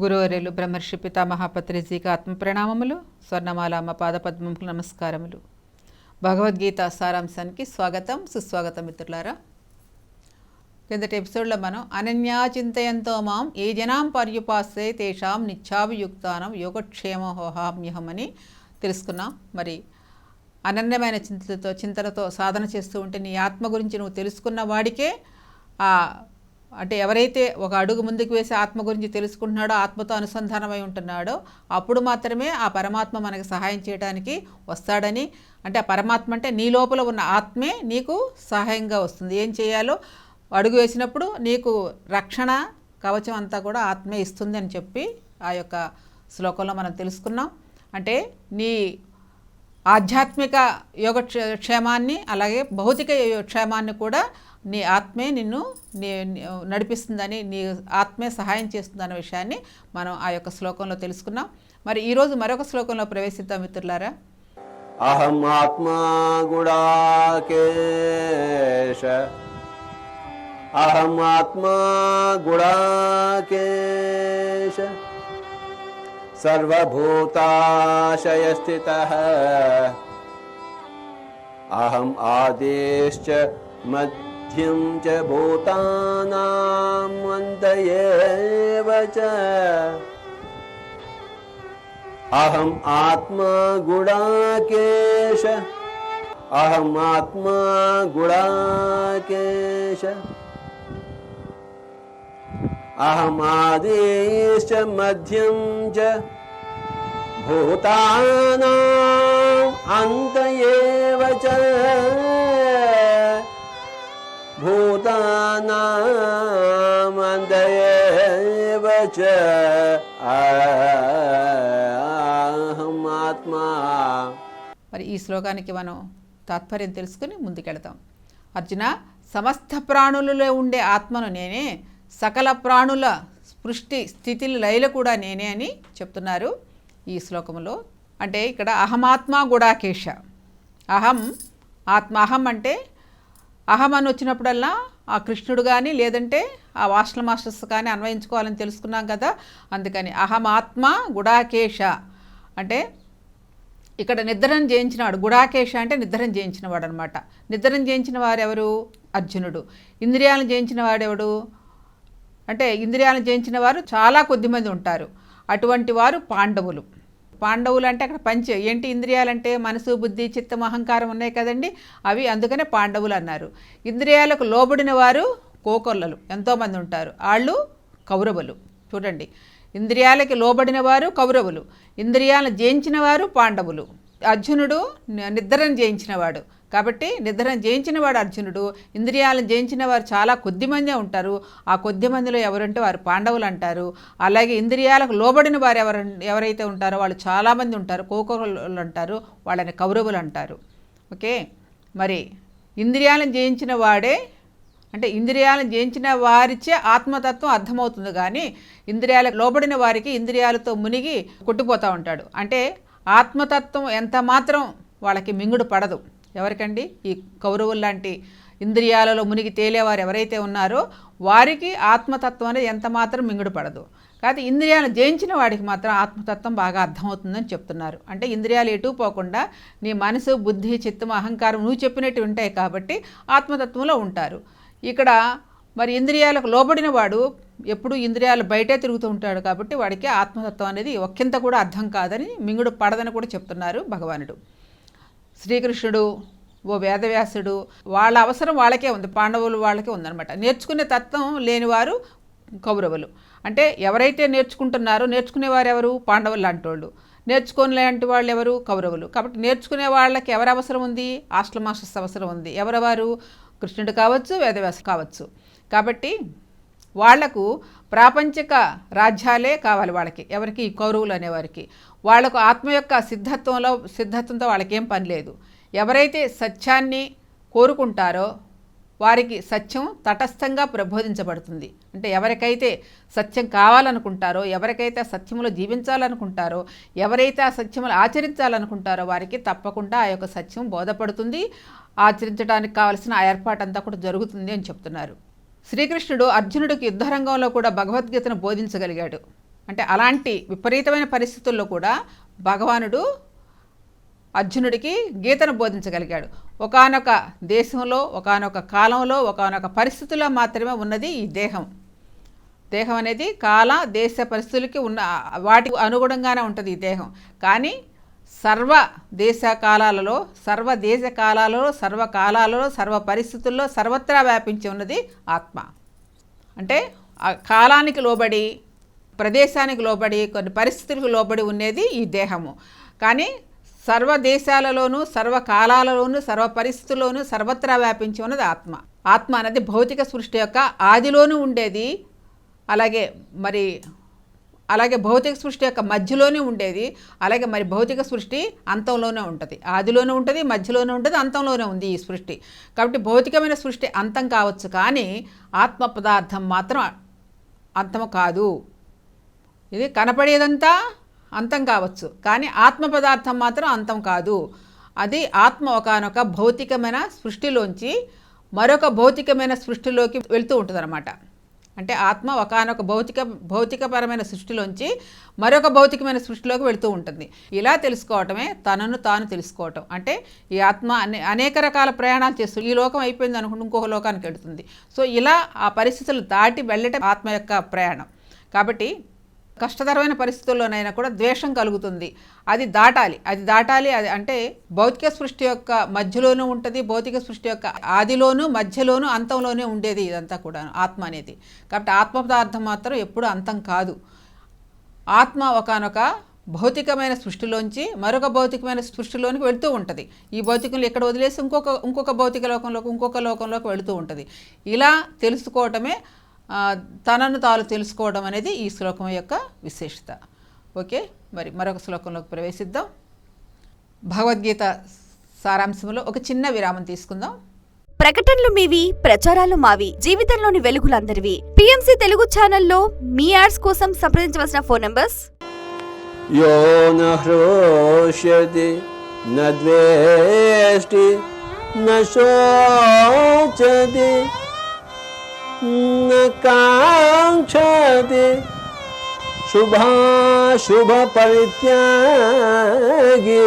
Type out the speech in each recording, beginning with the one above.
గురువరేలు బ్రహ్మర్షి పితామహాపత్రిజీకి ఆత్మప్రణామములు స్వర్ణమాల అమ్మ స్వర్ణమాలామ పాదపద్మములకు నమస్కారములు. భగవద్గీత సారాంశానికి స్వాగతం సుస్వాగతం మిత్రులారా. కిందటి ఎపిసోడ్లో మనం అనన్యా చింతయంతో మాం ఏ జనాం పర్యుపాసే తేషాం నిత్యాభియుక్తానం యోగక్షేమోహామ్యహం అని తెలుసుకున్నాం. మరి అనన్యమైన చింతలతో చింతనతో సాధన చేస్తూ ఉంటే నీ ఆత్మ గురించి నువ్వు తెలుసుకున్న వాడికే ఆ అంటే ఎవరైతే ఒక అడుగు ముందుకు వేసి ఆత్మ గురించి తెలుసుకుంటున్నాడో ఆత్మతో అనుసంధానమై ఉంటున్నాడో అప్పుడు మాత్రమే ఆ పరమాత్మ మనకు సహాయం చేయడానికి వస్తాడని. అంటే ఆ పరమాత్మ అంటే నీ లోపల ఉన్న ఆత్మే నీకు సహాయంగా వస్తుంది. ఏం చేయాలో? అడుగు వేసినప్పుడు నీకు రక్షణ కవచం అంతా కూడా ఆత్మే ఇస్తుంది అని చెప్పి ఆ యొక్క శ్లోకంలో మనం తెలుసుకున్నాం. అంటే నీ ఆధ్యాత్మిక యోగ క్షేమాన్ని అలాగే భౌతిక యో- క్షేమాన్ని కూడా నీ ఆత్మే నిన్ను నీ నడిపిస్తుందని నీ ఆత్మే సహాయం చేస్తుందన్న విషయాన్ని మనం ఆ యొక్క శ్లోకంలో తెలుసుకున్నాం. మరి ఈరోజు మరొక శ్లోకంలో ప్రవేశిద్దాం మిత్రులారా. అహం ఆత్మా గుడాకేశ. అహం ఆత్మా గుడాకేశ. సర్వభూతాశయస్థిత. అహం ఆదేశ్చ మధ్య मध्यं च भूतानाम् अन्त एव च। अहम् आत्मा गुडाकेश अहम् आत्मा गुडाकेश अहमादेश्च मध्यं च। भूतानाम् अन्त एव च भूतानाम् अन्त एव च अहम् आत्मा మరి ఈ శ్లోకానికి మనం తాత్పర్యం తెలుసుకుని ముందుకెళతాం అర్జున సమస్త ప్రాణులలో ఉండే ఆత్మను నేనే సకల ప్రాణుల సృష్టి స్థితిల లయలు కూడా నేనే అని చెప్తున్నారు ఈ శ్లోకంలో అంటే ఇక్కడ అహమాత్మ గుడాకేశ అహం ఆత్మ అహం అంటే అహం అని వచ్చినప్పుడల్లా ఆ కృష్ణుడు కానీ లేదంటే ఆ వాష్ల మాస్టర్స్ కానీ అన్వయించుకోవాలని తెలుసుకున్నాం కదా. అందుకని అహమాత్మ గుడాకేశ. అంటే ఇక్కడ నిద్రను జయించినవాడు గుడాకేశ అంటే నిద్రను జయించినవాడు అనమాట నిద్రను జయించిన వారు ఎవరు అర్జునుడు. ఇంద్రియాలను జయించిన వాడెవడు అంటే ఇంద్రియాలను జయించిన వారు చాలా కొద్దిమంది ఉంటారు. అటువంటి వారు పాండవులు. పాండవులు అంటే అక్కడ పంచ ఏంటి ఇంద్రియాలంటే మనసు బుద్ధి చిత్తం అహంకారం ఉన్నాయి కదండి. అవి అందుకనే పాండవులు అన్నారు. ఇంద్రియాలకు లోబడిన వారు కోకొల్లలు. ఎంతోమంది ఉంటారు. వాళ్ళు కౌరవులు. చూడండి. ఇంద్రియాలకి లోబడిన వారు కౌరవులు. ఇంద్రియాలను జయించిన వారు పాండవులు. అర్జునుడు నిద్రను జయించినవాడు కాబట్టి నిద్రను జయించినవాడు అర్జునుడు ఇంద్రియాలను జయించిన వారు చాలా కొద్దిమందే ఉంటారు. ఆ కొద్ది మందిలో ఎవరంటే వారు పాండవులు అంటారు. అలాగే ఇంద్రియాలకు లోబడిన వారు ఎవరు ఎవరైతే ఉంటారో వాళ్ళు చాలామంది ఉంటారు. కోకరులు అంటారు వాళ్ళని కౌరవులు అంటారు. ఓకే? మరి ఇంద్రియాలను జయించిన వాడే అంటే ఇంద్రియాలను జయించిన వారిచే ఆత్మతత్వం అర్థమవుతుంది కానీ ఇంద్రియాలకు లోబడిన వారికి ఇంద్రియాలతో మునిగి కొట్టుపోతూ ఉంటాడు. అంటే ఆత్మతత్వం ఎంత మాత్రం వాళ్ళకి మింగుడు పడదు. ఎవరికండి? ఈ కౌరవులు లాంటి ఇంద్రియాలలో మునిగి తేలేవారు ఎవరైతే ఉన్నారో వారికి ఆత్మతత్వం అనేది ఎంత మాత్రం మింగుడు పడదు. కాకపోతే ఇంద్రియాలను జయించిన వాడికి మాత్రం ఆత్మతత్వం బాగా అర్థమవుతుందని చెప్తున్నారు. అంటే ఇంద్రియాలు ఎటు పోకుండా నీ మనసు బుద్ధి చిత్తం అహంకారం నువ్వు చెప్పినట్టు ఉంటాయి కాబట్టి ఆత్మతత్వంలో ఉంటారు. ఇక్కడ మరి ఇంద్రియాలకు లోబడిన వాడు ఎప్పుడు ఇంద్రియాలు బయటే తిరుగుతూ ఉంటాడు కాబట్టి వాడికి ఆత్మతత్వం అనేది ఒక్కింత కూడా అర్థం కాదని మింగుడు పడదని కూడా చెప్తున్నారు భగవానుడు. శ్రీకృష్ణుడు ఓ వేదవ్యాసుడు వాళ్ళ అవసరం వాళ్ళకే ఉంది పాండవులు వాళ్ళకే ఉందన్నమాట. నేర్చుకునే తత్వం లేనివారు కౌరవులు. అంటే ఎవరైతే నేర్చుకుంటున్నారో నేర్చుకునేవారు ఎవరు పాండవులు లాంటి వాళ్ళు నేర్చుకోలేంటి వాళ్ళు ఎవరు కౌరవులు. కాబట్టి నేర్చుకునే వాళ్ళకి ఎవరు అవసరం ఉంది? హాస్టల్ అవసరం ఉంది. ఎవరెవరు? కృష్ణుడు కావచ్చు వేదవ్యాసు కావచ్చు. కాబట్టి వాళ్ళకు ప్రాపంచిక రాజ్యాలే కావాలి వాళ్ళకి ఎవరికి? కౌరవులు అనేవారికి. వాళ్ళకు ఆత్మ యొక్క సిద్ధత్వంలో సిద్ధత్వంతో వాళ్ళకేం పని లేదు. ఎవరైతే సత్యాన్ని కోరుకుంటారో వారికి సత్యం తటస్థంగా ప్రబోధించబడుతుంది. అంటే ఎవరికైతే సత్యం కావాలనుకుంటారో ఎవరికైతే సత్యములో సత్యంలో జీవించాలనుకుంటారో ఎవరైతే ఆ సత్యములు ఆచరించాలనుకుంటారో వారికి తప్పకుండా ఆ యొక్క సత్యం బోధపడుతుంది. ఆచరించడానికి కావలసిన ఆ ఏర్పాటంతా కూడా జరుగుతుంది అని చెప్తున్నారు. శ్రీకృష్ణుడు అర్జునుడికి యుద్ధరంగంలో కూడా భగవద్గీతను బోధించగలిగాడు. అంటే అలాంటి విపరీతమైన పరిస్థితుల్లో కూడా భగవానుడు అర్జునుడికి గీతను బోధించగలిగాడు. ఒకానొక దేశంలో ఒకానొక కాలంలో ఒకానొక పరిస్థితుల్లో మాత్రమే ఉన్నది ఈ దేహం. దేహం అనేది కాల దేశ పరిస్థితులకి ఉన్న వాటికి అనుగుణంగానే ఉంటుంది ఈ దేహం. కానీ సర్వ దేశ కాలాలలో సర్వ దేశ కాలాలలో సర్వ కాలాలలో సర్వ పరిస్థితుల్లో సర్వత్రా వ్యాపించి ఉన్నది ఆత్మ. అంటే కాలానికి లోబడి ప్రదేశానికి లోబడి కొన్ని పరిస్థితులకు లోబడి ఉండేది ఈ దేహము. కానీ సర్వ దేశాలలోనూ సర్వ కాలాలలోనూ సర్వ పరిస్థితుల్లోనూ సర్వత్రా వ్యాపించి ఉన్నది ఆత్మ. ఆత్మ అనేది భౌతిక సృష్టి యొక్క ఆదిలోనూ ఉండేది. అలాగే మరి అలాగే భౌతిక సృష్టి యొక్క మధ్యలోనే ఉండేది. అలాగే మరి భౌతిక సృష్టి అంతంలోనే ఉంటుంది. ఆదిలోనే ఉంటుంది మధ్యలోనే ఉంటుంది అంతంలోనే ఉంది ఈ సృష్టి. కాబట్టి భౌతికమైన సృష్టి అంతం కావచ్చు కానీ ఆత్మ పదార్థం మాత్రం అంతము కాదు. ఇది కనపడేదంతా అంతం కావచ్చు కానీ ఆత్మ పదార్థం మాత్రం అంతం కాదు. అది ఆత్మ ఒకనొక భౌతికమైన సృష్టిలోంచి మరొక భౌతికమైన సృష్టిలోకి వెళ్తూ ఉంటుంది అంటే ఆత్మ ఒకనొక భౌతిక భౌతికపరమైన సృష్టిలోంచి మరొక భౌతికమైన సృష్టిలోకి వెళుతూ ఉంటుంది. ఇలా తెలుసుకోవటమే తనను తాను తెలుసుకోవటం. అంటే ఈ ఆత్మ అనే అనేక రకాల ప్రయాణాలు చేస్తుంది ఈ లోకం అయిపోయింది అనుకుంటే ఇంకొక లోకానికి వెళుతుంది. సో ఇలా ఆ పరిస్థితులు దాటి వెళ్ళటం ఆత్మ యొక్క ప్రయాణం. కాబట్టి కష్టతరమైన పరిస్థితుల్లోనైనా కూడా ద్వేషం కలుగుతుంది. అది దాటాలి. అది దాటాలి అది అంటే భౌతిక సృష్టి యొక్క మధ్యలోనూ ఉంటుంది భౌతిక సృష్టి యొక్క ఆదిలోనూ మధ్యలోనూ అంతంలోనే ఉండేది ఇదంతా కూడా ఆత్మ అనేది. కాబట్టి ఆత్మ పదార్థం మాత్రం ఎప్పుడు అంతం కాదు. ఆత్మ ఒకనొక భౌతికమైన సృష్టిలోంచి మరొక భౌతికమైన సృష్టిలోనికి వెళుతూ ఉంటుంది. ఈ భౌతికంలో ఎక్కడ వదిలేసి ఇంకొక ఇంకొక భౌతిక లోకంలోకి ఇంకొక లోకంలోకి వెళుతూ ఉంటుంది. ఇలా తెలుసుకోవటమే తనను తాను తెలుసుకోవడం అనేది ఈ శ్లోకం యొక్క విశేషత. ఓకే? మరి మరొక శ్లోకంలోకి ప్రవేశిద్దాం. భగవద్గీత సారాంశంలో ఒక చిన్న విరామం తీసుకుందాం. ప్రకటనలు మీవి ప్రచారాలు మావి జీవితంలోని వెలుగులందరివి. పిఎంసీ తెలుగు ఛానల్లో మీ యాడ్స్ కోసం సంప్రదించవలసిన ఫోన్ నంబర్స్? యోనహ్రోష్యతి నద్వేష్టి నశోచతి काङ्क्षति शुभाशुभपरित्यागी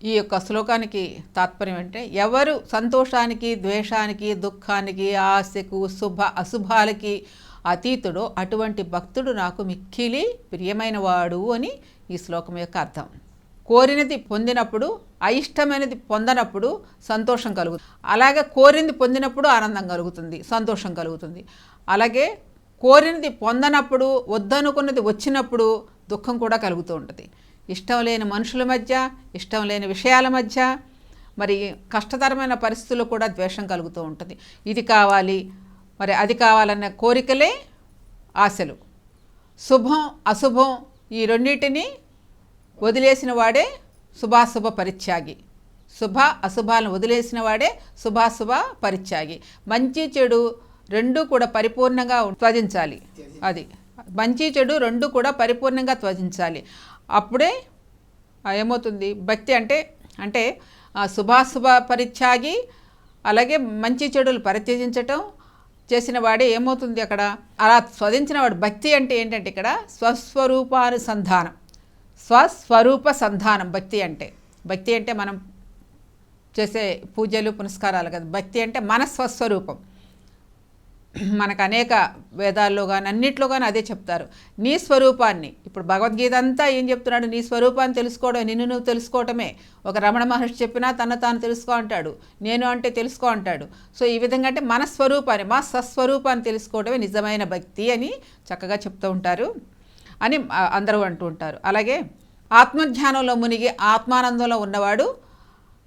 ఈ యొక్క శ్లోకానికి తాత్పర్యం అంటే ఎవరు సంతోషానికి ద్వేషానికి దుఃఖానికి ఆశకు శుభ అశుభాలకి అతీతుడో అటువంటి భక్తుడు నాకు మిక్కిలి ప్రియమైనవాడు అని ఈ శ్లోకం యొక్క అర్థం కోరినది పొందినప్పుడు అయిష్టమైనది పొందనప్పుడు సంతోషం కలుగుతుంది. అలాగే కోరింది పొందినప్పుడు ఆనందం కలుగుతుంది సంతోషం కలుగుతుంది. అలాగే కోరినది పొందనప్పుడు వద్దనుకున్నది వచ్చినప్పుడు దుఃఖం కూడా కలుగుతూ ఉంటుంది. ఇష్టం లేని మనుషుల మధ్య ఇష్టం లేని విషయాల మధ్య మరి కష్టతరమైన పరిస్థితుల్లో కూడా ద్వేషం కలుగుతూ ఉంటుంది. ఇది కావాలి మరి అది కావాలన్న కోరికలే ఆశలు. శుభం అశుభం ఈ రెండింటిని వదిలేసిన వాడే శుభాశుభ పరిత్యాగి. శుభ అశుభాలను వదిలేసిన వాడే శుభాశుభ పరిత్యాగి. మంచి చెడు రెండు కూడా పరిపూర్ణంగా త్వజించాలి. అది. మంచి చెడు రెండు కూడా పరిపూర్ణంగా త్వజించాలి. అప్పుడే ఏమవుతుంది? భక్తి అంటే అంటే శుభాశుభ పరిత్యాగి అలాగే మంచి చెడులు పరిత్యజించటం చేసిన వాడే ఏమవుతుంది అక్కడ? అలా స్వదించిన వాడు. భక్తి అంటే ఏంటంటే ఇక్కడ స్వస్వరూపానుసంధానం. స్వస్వరూప సంధానం భక్తి అంటే. భక్తి అంటే మనం చేసే పూజలు పునస్కారాలు కదా. భక్తి అంటే మన స్వస్వరూపం. మనకు అనేక వేదాల్లో కానీ అన్నిట్లో కానీ అదే చెప్తారు. నీ స్వరూపాన్ని ఇప్పుడు భగవద్గీత అంతా ఏం చెప్తున్నాడు? నీ స్వరూపాన్ని తెలుసుకోవడం నిన్ను నువ్వు తెలుసుకోవటమే. ఒక రమణ మహర్షి చెప్పినా తన తాను తెలుసుకో అంటాడు నేను అంటే తెలుసుకో అంటాడు. సో ఈ విధంగా అంటే మన స్వరూపాన్ని మా స్వస్వరూపాన్ని తెలుసుకోవడమే నిజమైన భక్తి అని చక్కగా చెప్తూ ఉంటారు. అని అందరూ అంటూ ఉంటారు. అలాగే ఆత్మధ్యానంలో మునిగి ఆత్మానందంలో ఉన్నవాడు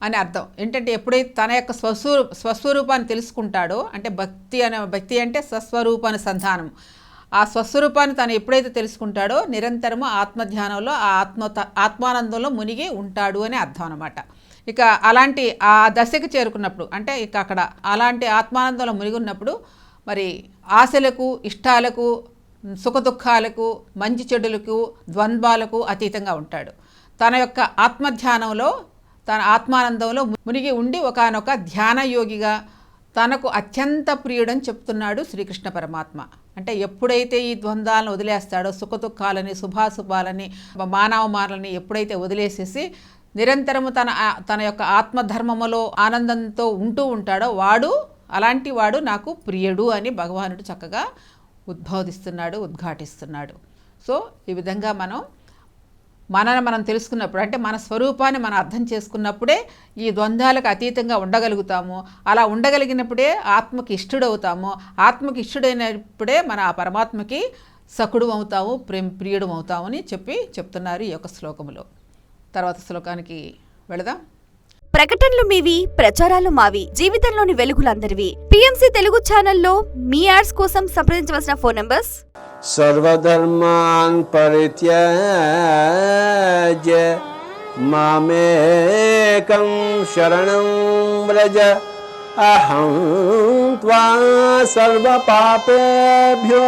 అని అర్థం. ఏంటంటే ఎప్పుడైతే తన యొక్క స్వస్వరూ స్వస్వరూపాన్ని తెలుసుకుంటాడో అంటే భక్తి అనే భక్తి అంటే స్వస్వరూపాన్ని సంధానం. ఆ స్వస్వరూపాన్ని తను ఎప్పుడైతే తెలుసుకుంటాడో నిరంతరము ఆత్మధ్యానంలో ఆ ఆత్మ ఆత్మానందంలో మునిగి ఉంటాడు అని అర్థం అనమాట ఇక అలాంటి ఆ దశకు చేరుకున్నప్పుడు అంటే ఇక అక్కడ అలాంటి ఆత్మానందంలో మునిగి ఉన్నప్పుడు మరి ఆశలకు ఇష్టాలకు సుఖదుఖాలకు మంచి చెడులకు ద్వంద్వాలకు అతీతంగా ఉంటాడు. తన యొక్క ఆత్మధ్యానంలో తన ఆత్మానందంలో మునిగి ఉండి ఒకనొక ధ్యాన యోగిగా తనకు అత్యంత ప్రియుడని చెప్తున్నాడు శ్రీకృష్ణ పరమాత్మ. అంటే ఎప్పుడైతే ఈ ద్వంద్వాలను వదిలేస్తాడో సుఖదుఖాలని శుభాశుభాలని మానవమానాలని ఎప్పుడైతే వదిలేసేసి నిరంతరము తన ఆ- తన యొక్క ఆత్మధర్మములో ఆనందంతో ఉంటూ ఉంటాడో వాడు అలాంటి వాడు నాకు ప్రియుడు అని భగవానుడు చక్కగా ఉద్బోధిస్తున్నాడు ఉద్ఘాటిస్తున్నాడు. సో ఈ విధంగా మనం మనని మనం తెలుసుకున్నప్పుడు అంటే మన స్వరూపాన్ని మనం అర్థం చేసుకున్నప్పుడే ఈ ద్వంద్వాలకు అతీతంగా ఉండగలుగుతాము. అలా ఉండగలిగినప్పుడే ఆత్మకి ఇష్టడవుతాము. ఆత్మకి ఇష్టడైనప్పుడే మన ఆ పరమాత్మకి సకుడు అవుతాము ప్రేమ ప్రియుడు అవుతాము అని చెప్పి చెప్తున్నారు ఈ యొక్క శ్లోకములో. తర్వాత శ్లోకానికి వెళదాం. ప్రకటనలు మీవి ప్రచారాలు మావి జీవితంలోని వెలుగులందరివి. పిఎంసి తెలుగు ఛానల్లో మీ యాడ్స్ కోసం సంప్రదించవలసిన ఫోన్ నంబర్స్? సర్వధర్మాన్ పరిత్యాజ మామేకం శరణం వ్రజ. అహం త్వా సర్వ పాపేభ్యో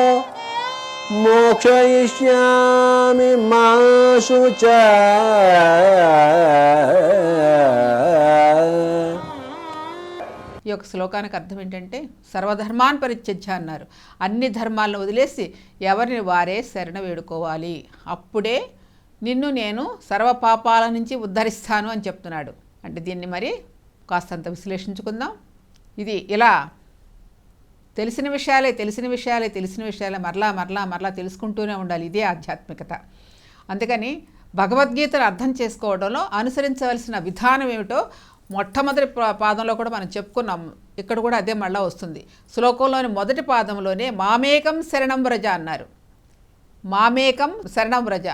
मोक्षयिष्यामि मा शुच ఈ యొక్క శ్లోకానికి అర్థం ఏంటంటే సర్వధర్మాన్ పరిత్యజ్య అన్నారు అన్ని ధర్మాలను వదిలేసి ఎవరిని వారే శరణ వేడుకోవాలి అప్పుడే నిన్ను నేను సర్వ పాపాల నుంచి ఉద్ధరిస్తాను అని చెప్తున్నాడు అంటే దీన్ని మరి కాస్తంత విశ్లేషించుకుందాం ఇది ఇలా తెలిసిన విషయాలే తెలిసిన విషయాలే తెలిసిన విషయాలే మరలా మరలా మరలా తెలుసుకుంటూనే ఉండాలి. ఇదే ఆధ్యాత్మికత. అందుకని భగవద్గీతను అర్థం చేసుకోవడంలో అనుసరించవలసిన విధానం ఏమిటో మొట్టమొదటి పాదంలో కూడా మనం చెప్పుకున్నాం. ఇక్కడ కూడా అదే మళ్ళా వస్తుంది. శ్లోకంలోని మొదటి పాదంలోనే మామేకం శరణం వ్రజ అన్నారు. మామేకం శరణం వ్రజ.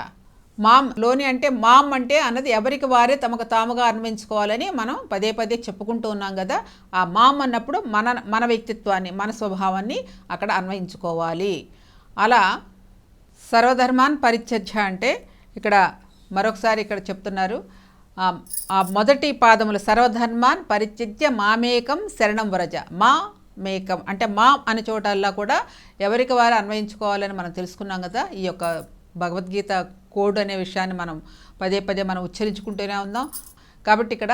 మామ్లోని అంటే మామ్ అంటే అన్నది ఎవరికి వారే తమకు తాముగా అన్వయించుకోవాలని మనం పదే పదే చెప్పుకుంటూ ఉన్నాం కదా. ఆ మామ్ అన్నప్పుడు మన మన వ్యక్తిత్వాన్ని మన స్వభావాన్ని అక్కడ అన్వయించుకోవాలి. అలా సర్వధర్మాన్ పరిత్యజ్య అంటే ఇక్కడ మరొకసారి ఇక్కడ చెప్తున్నారు. ఆ, మొదటి పాదములు సర్వధర్మాన్ పరిత్యజ్య మామేకం శరణం వ్రజ. మా మేకం అంటే మా అనే చోటల్లా కూడా ఎవరికి వారు అన్వయించుకోవాలని మనం తెలుసుకున్నాం కదా. ఈ యొక్క భగవద్గీత కోడ్ అనే విషయాన్ని మనం పదే పదే మనం ఉచ్చరించుకుంటూనే ఉందాం కాబట్టి ఇక్కడ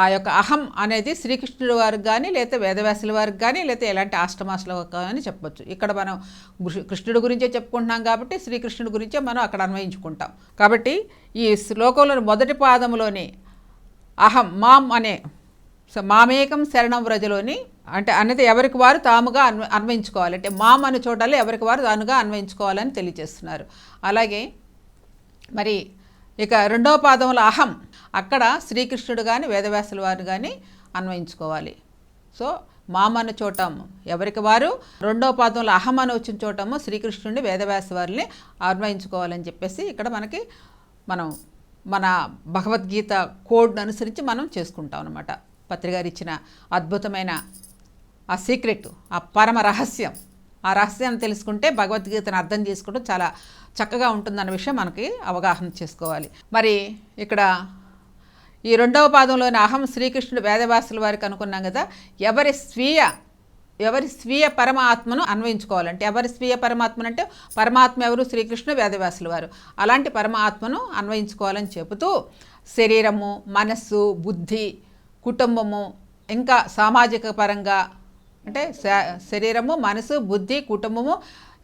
ఆ యొక్క అహం అనేది శ్రీకృష్ణుడి వారికి కానీ లేకపోతే వేదవ్యాసుల వారికి కానీ లేకపోతే ఎలాంటి ఆష్టమాసుల కానీ చెప్పొచ్చు. ఇక్కడ మనం కృష్ణుడి గురించే చెప్పుకుంటున్నాం కాబట్టి శ్రీకృష్ణుడి గురించే మనం అక్కడ అన్వయించుకుంటాం. కాబట్టి ఈ శ్లోకంలోని మొదటి పాదంలోని అహం మాం అనే మామేకం శరణం వ్రజలోని అంటే అన్నది ఎవరికి వారు తాముగా అన్వ అన్వయించుకోవాలి. అంటే మాం అని చూడాలి ఎవరికి వారు తానుగా అన్వయించుకోవాలని తెలియజేస్తున్నారు. అలాగే మరి ఇక రెండవ పాదంలో అహం. అక్కడ శ్రీకృష్ణుడు కానీ వేదవ్యాసుల వారు కానీ అన్వయించుకోవాలి. సో మామన్న చోటము ఎవరికి వారు? రెండవ పాదంలో అహం అని వచ్చిన చోటము శ్రీకృష్ణుడిని వేదవ్యాస వారిని అన్వయించుకోవాలని చెప్పేసి ఇక్కడ మనకి మనం మన భగవద్గీత కోడ్ను అనుసరించి మనం చేసుకుంటాం అనమాట పత్రికారు ఇచ్చిన అద్భుతమైన ఆ సీక్రెట్ ఆ పరమ రహస్యం. ఆ రహస్యాన్ని తెలుసుకుంటే భగవద్గీతను అర్థం చేసుకోవడం చాలా చక్కగా ఉంటుందన్న విషయం మనకి అవగాహన చేసుకోవాలి. మరి ఇక్కడ ఈ రెండవ పాదంలోని అహం శ్రీకృష్ణుడు వేదవాసుల వారికి అనుకున్నాం కదా ఎవరి స్వీయ ఎవరి స్వీయ పరమాత్మను అన్వయించుకోవాలంటే ఎవరి స్వీయ పరమాత్మను అంటే పరమాత్మ ఎవరు? శ్రీకృష్ణుడు వేదవ్యాసుల వారు. అలాంటి పరమాత్మను అన్వయించుకోవాలని చెబుతూ శరీరము మనస్సు బుద్ధి కుటుంబము ఇంకా సామాజిక పరంగా అంటే శ- శరీరము మనసు బుద్ధి కుటుంబము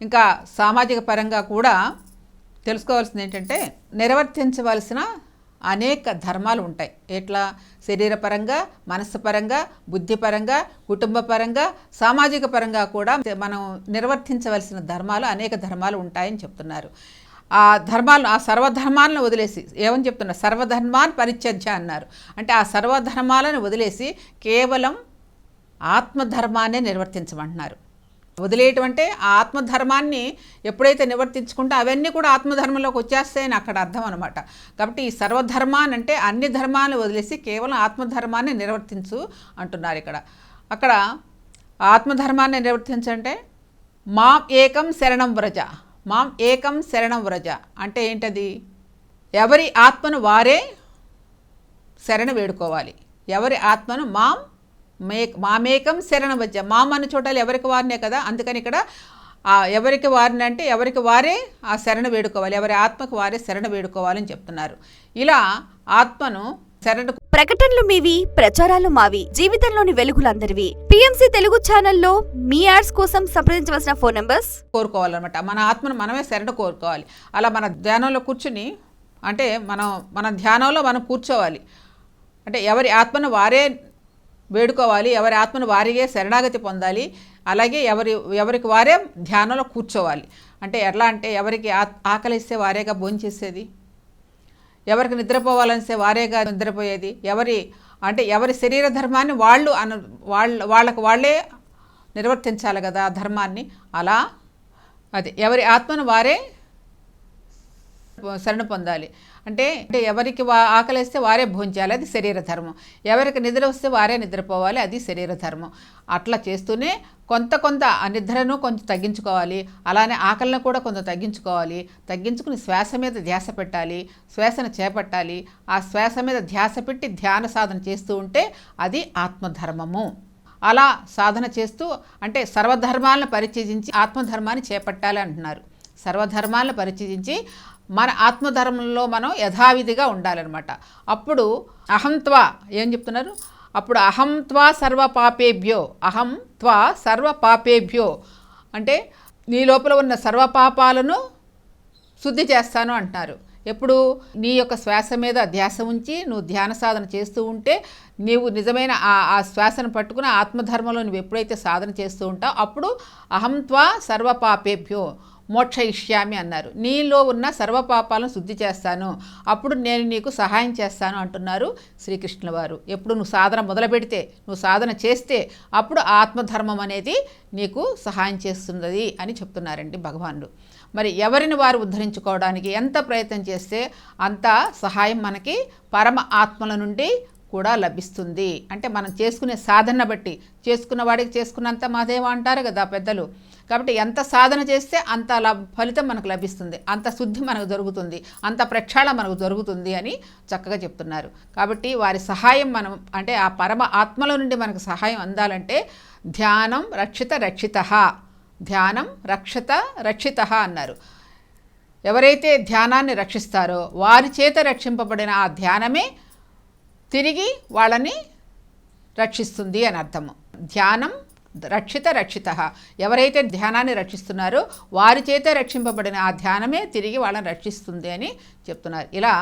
ఇంకా సామాజిక పరంగా కూడా తెలుసుకోవాల్సింది ఏంటంటే నిర్వర్తించవలసిన అనేక ధర్మాలు ఉంటాయి. ఎట్లా? శరీరపరంగా మనస్సు పరంగా బుద్ధిపరంగా కుటుంబ పరంగా సామాజిక పరంగా కూడా మనం నిర్వర్తించవలసిన ధర్మాలు అనేక ధర్మాలు ఉంటాయని చెప్తున్నారు. ఆ ధర్మాలను ఆ సర్వధర్మాలను వదిలేసి ఏమని చెప్తున్నారు సర్వధర్మాన్ని పరిత్యజ్య అన్నారు. అంటే ఆ సర్వధర్మాలను వదిలేసి కేవలం ఆత్మధర్మాన్నే నిర్వర్తించమంటున్నారు. వదిలేయటం అంటే ఆ ఆత్మధర్మాన్ని ఎప్పుడైతే నివర్తించుకుంటే అవన్నీ కూడా ఆత్మధర్మంలోకి వచ్చేస్తాయని అక్కడ అర్థం అనమాట కాబట్టి ఈ సర్వధర్మాన్ని అంటే అన్ని ధర్మాలను వదిలేసి కేవలం ఆత్మధర్మాన్ని నిర్వర్తించు అంటున్నారు ఇక్కడ. అక్కడ ఆత్మధర్మాన్ని నిర్వర్తించంటే మాం ఏకం శరణం వ్రజ. మాం ఏకం శరణం వ్రజ. అంటే ఏంటది? ఎవరి ఆత్మను వారే శరణ వేడుకోవాలి. ఎవరి ఆత్మను మాం మే మామేకం శరణ వజ్జ మాం అన్న చోటలు ఎవరికి వారినే కదా? అందుకని ఇక్కడ ఎవరికి వారిని అంటే ఎవరికి వారే ఆ శరణ వేడుకోవాలి. ఎవరి ఆత్మకు వారే శరణ వేడుకోవాలని చెప్తున్నారు. ఇలా ఆత్మను శరణు ప్రకటనలు మీవి ప్రచారాలు మావి జీవితంలోని వెలుగులందరివి. పిఎంసి తెలుగు ఛానల్లో మీ యాడ్స్ కోసం సంప్రదించవలసిన ఫోన్ నంబర్స్? కోరుకోవాలన్నమాట. మన ఆత్మను మనమే శరణ కోరుకోవాలి. అలా మన ధ్యానంలో కూర్చుని అంటే మనం మన ధ్యానంలో మనం కూర్చోవాలి. అంటే ఎవరి ఆత్మను వారే వేడుకోవాలి ఎవరి ఆత్మను వారిగే శరణాగతి పొందాలి అలాగే ఎవరి ఎవరికి వారే ధ్యానంలో కూర్చోవాలి. అంటే ఎట్లా అంటే ఎవరికి ఆకలిస్తే వారేగా భోంచేసేది ఎవరికి నిద్రపోవాలనిస్తే వారేగా నిద్రపోయేది? ఎవరి అంటే ఎవరి శరీర ధర్మాన్ని వాళ్ళు అను వాళ్ళ వాళ్ళకు వాళ్ళే నిర్వర్తించాలి కదా ఆ ధర్మాన్ని. అలా అది ఎవరి ఆత్మను వారే శరణ పొందాలి. అంటే అంటే ఎవరికి వా ఆకలిస్తే వారే భోంచాలి అది శరీర ధర్మం. ఎవరికి నిద్ర వస్తే వారే నిద్రపోవాలి అది శరీర ధర్మం. అట్లా చేస్తూనే కొంత కొంత నిద్రను కొంచెం తగ్గించుకోవాలి. అలానే ఆకలిని కూడా కొంత తగ్గించుకోవాలి. తగ్గించుకుని శ్వాస మీద ధ్యాస పెట్టాలి శ్వాసను చేపట్టాలి. ఆ శ్వాస మీద ధ్యాస పెట్టి ధ్యాన సాధన చేస్తూ ఉంటే అది ఆత్మధర్మము. అలా సాధన చేస్తూ అంటే సర్వధర్మాలను పరిచయించి ఆత్మధర్మాన్ని చేపట్టాలి అంటున్నారు. సర్వధర్మాలను పరిచయించి మన ఆత్మధర్మంలో మనం యథావిధిగా ఉండాలన్నమాట. అప్పుడు అహంత్వ ఏం చెప్తున్నారు? అప్పుడు అహంత్వా సర్వ పాపేభ్యో అహం త్వా సర్వ పాపేభ్యో అంటే నీ లోపల ఉన్న సర్వ పాపాలను శుద్ధి చేస్తాను అంటున్నారు ఎప్పుడు? నీ యొక్క శ్వాస మీద ధ్యాస ఉంచి నువ్వు ధ్యాన సాధన చేస్తూ ఉంటే నీవు నిజమైన ఆ ఆ శ్వాసను పట్టుకుని ఆత్మధర్మంలో నువ్వు ఎప్పుడైతే సాధన చేస్తూ ఉంటావు అప్పుడు అహంత్వా మోక్ష మోక్షయిష్యామి అన్నారు. నీలో ఉన్న సర్వపాపాలను శుద్ధి చేస్తాను. అప్పుడు నేను నీకు సహాయం చేస్తాను అంటున్నారు శ్రీకృష్ణుల వారు ఎప్పుడు నువ్వు సాధన మొదలు పెడితే నువ్వు సాధన చేస్తే అప్పుడు ఆత్మధర్మం అనేది నీకు సహాయం చేస్తున్నది అని చెప్తున్నారండి భగవానుడు. మరి ఎవరిని వారు ఉద్ధరించుకోవడానికి ఎంత ప్రయత్నం చేస్తే అంత సహాయం మనకి పరమ ఆత్మల నుండి కూడా లభిస్తుంది. అంటే మనం చేసుకునే సాధన బట్టి చేసుకున్న వాడికి చేసుకున్నంత మాదేవ అంటారు కదా పెద్దలు. కాబట్టి ఎంత సాధన చేస్తే అంత ఫలితం మనకు లభిస్తుంది. అంత శుద్ధి మనకు జరుగుతుంది. అంత ప్రక్షాళ మనకు జరుగుతుంది అని చక్కగా చెప్తున్నారు. కాబట్టి వారి సహాయం మనం అంటే ఆ పరమ ఆత్మల నుండి మనకు సహాయం అందాలంటే ధ్యానం రక్షిత రక్షిత. ధ్యానం రక్షిత రక్షిత అన్నారు. ఎవరైతే ధ్యానాన్ని రక్షిస్తారో వారి చేత రక్షింపబడిన ఆ ధ్యానమే తిరిగి వాళ్ళని రక్షిస్తుంది అని అర్థము. ధ్యానం రక్షిత రక్షిత. ఎవరైతే ధ్యానాన్ని రక్షిస్తున్నారో వారి చేత రక్షింపబడిన ఆ ధ్యానమే తిరిగి వాళ్ళని రక్షిస్తుంది అని చెప్తున్నారు. ఇలా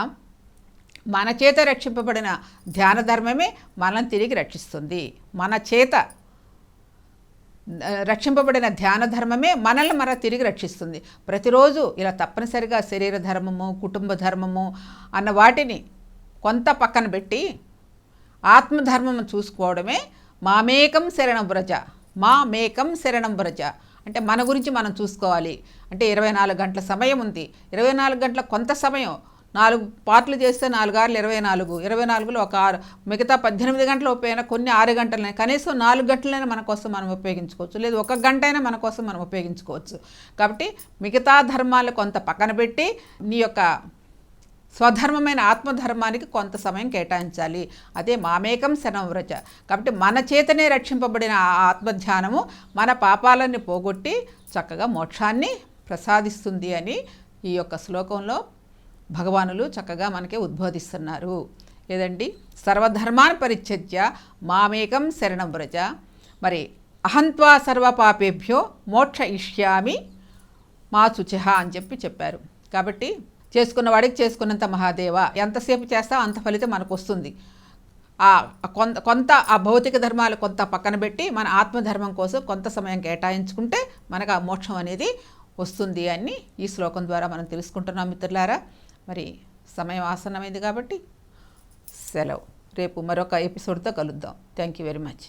మన చేత రక్షింపబడిన ధ్యాన ధర్మమే మనల్ని తిరిగి రక్షిస్తుంది. మన చేత రక్షింపబడిన ధ్యాన ధర్మమే మనల్ని మన తిరిగి రక్షిస్తుంది. ప్రతిరోజు ఇలా తప్పనిసరిగా శరీర ధర్మము కుటుంబ ధర్మము అన్న వాటిని కొంత పక్కన పెట్టి ఆత్మధర్మం చూసుకోవడమే మామేకం శరణం వ్రజ. మామేకం శరణం వ్రజ. అంటే మన గురించి మనం చూసుకోవాలి. అంటే ఇరవై నాలుగు గంటల సమయం ఉంది. ఇరవై నాలుగు గంటల కొంత సమయం. నాలుగు పార్ట్లు చేస్తే నాలుగు ఆరులు ఇరవై నాలుగు. ఇరవై నాలుగులో ఒక ఆరు. మిగతా పద్దెనిమిది గంటలు ఉపయోగ కొన్ని ఆరు గంటలనే. కనీసం నాలుగు గంటలైనా మన కోసం మనం ఉపయోగించుకోవచ్చు. లేదు ఒక గంట అయినా మన కోసం మనం ఉపయోగించుకోవచ్చు. కాబట్టి మిగతా ధర్మాలు కొంత పక్కన పెట్టి నీ యొక్క స్వధర్మమైన ఆత్మధర్మానికి కొంత సమయం కేటాయించాలి. అదే మామేకం శనవ్రజ కాబట్టి మన చేతనే రక్షింపబడిన ఆత్మధ్యానము మన పాపాలన్నీ పోగొట్టి చక్కగా మోక్షాన్ని ప్రసాదిస్తుంది అని ఈ యొక్క శ్లోకంలో భగవానులు చక్కగా మనకి ఉద్బోధిస్తున్నారు. ఏదండి? సర్వధర్మాన్ పరిత్యజ్య మామేకం శరణం వ్రజ. మరి అహంత్వా సర్వపాపేభ్యో మోక్ష ఇష్యామి మా శుచిహ అని చెప్పి చెప్పారు. కాబట్టి చేసుకున్న వాడికి చేసుకున్నంత మహాదేవ. ఎంతసేపు చేస్తావు అంత ఫలితం మనకు వస్తుంది ఆ కొంత కొంత ఆ భౌతిక ధర్మాలు కొంత పక్కన పెట్టి మన ఆత్మధర్మం కోసం కొంత సమయం కేటాయించుకుంటే మనకు ఆ మోక్షం అనేది వస్తుంది అని ఈ శ్లోకం ద్వారా మనం తెలుసుకుంటున్నాం మిత్రులారా. మరి సమయం ఆసన్నమైంది కాబట్టి సెలవు. రేపు మరొక ఎపిసోడ్తో కలుద్దాం. Thank you very much